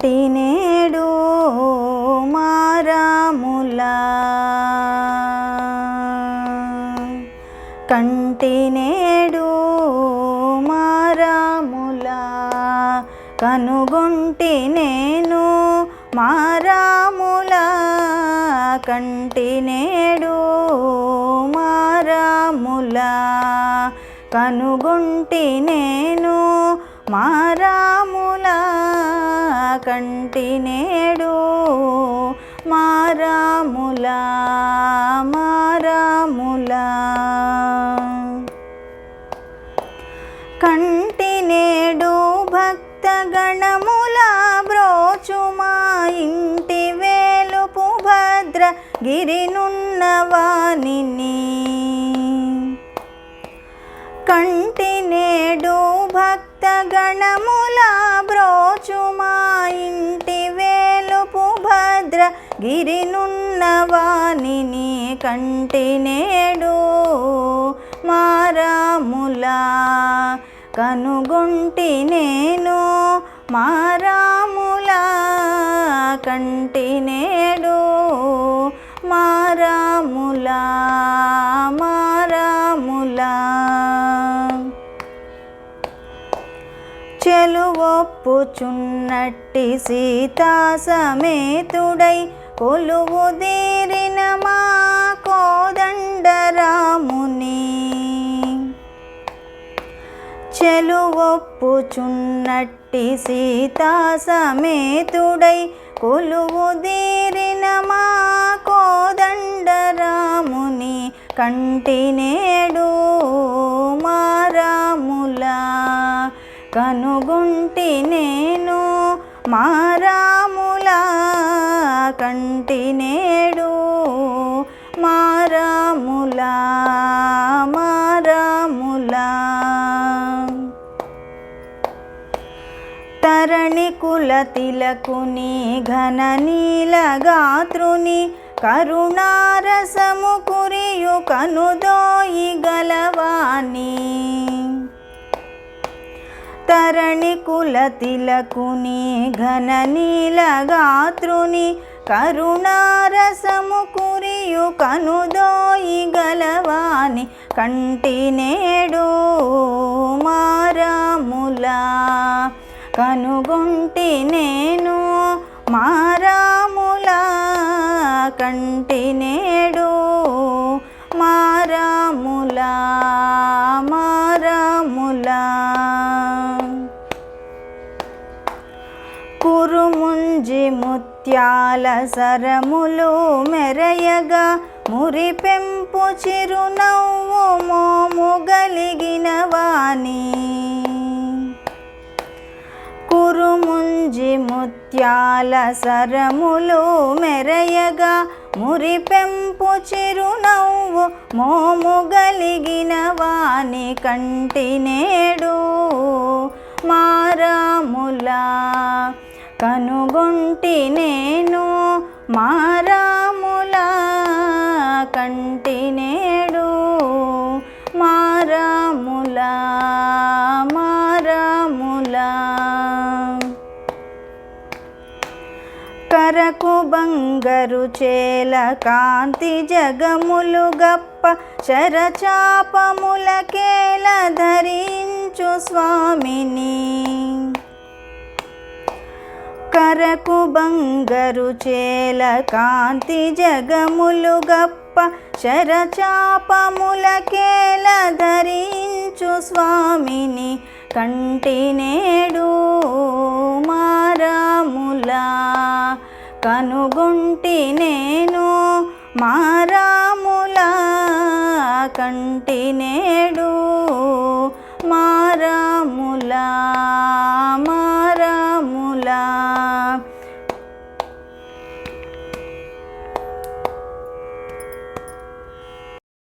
కంటి నేడు మారాములా. కంటి నేడు మారాములా. కనుగొంటి నేను మారాములా. కంటి నేడు మారాములా. కనుగొంటి నేను మారా కంటి నేడు మారాములా మారాములా. కంటి నేడు భక్త గణముల బ్రోచు మా ఇంటి వేలుపు భద్ర గిరినున్నవాణిని కంటి నేడు భక్త గణముల బ్రోచు మా ఇంటి వేలుపు భద్ర గిరినున్నవాణిని కంటి నేడు మారాములా కనుగొంటి నేను మారాములా కంటి నేడు చెలువొప్పుచున్నట్టి సీతా సమేతుడై కొలువు దీరిన మా కోదండరాముని. చెలువొప్పుచున్నట్టి సీతా సమేతుడై కొలువు దీరిన మా కోదండరాముని. కంటి నేడు కనుగొంటి నేను మారాములా కంటి నేడు. మారాముల మారాములా తరణి కుల తిలకుని ఘన నీల కరుణారసము కురియు కనుదోయి గలవాణి తరణి కుల తిలకుని ఘన నీలగాత్రుని కరుణారసము కురియు కనుదోయి గలవాని కంటి నేడు మారాములా. కనుగొంటి నేను మారాములా కంటి కురుముంజి ముత్యాల సరములు మెరయగా మురిపెంపు చిరునవ్వు మోము గలిగిన వాణి. కురుముంజి ముత్యాల సరములు మెరయగా మురిపెంపు చిరునవ్వు మోము గలిగిన వాణి. కంటినే కనుగొంటి నేను మారాముల కంటి నేడు మారాముల మారాముల. కరకు బంగరు చేల కాంతి జగములు గప్ప శరచాపములకేల ధరించు స్వామిని. కరకు బంగరు చేల కాంతి జగములు గప్ప శరచాపములకేల ధరించు స్వామిని కంటి నేడు మారాములా కనుగొంటి నేను మారాములా కంటి నేడు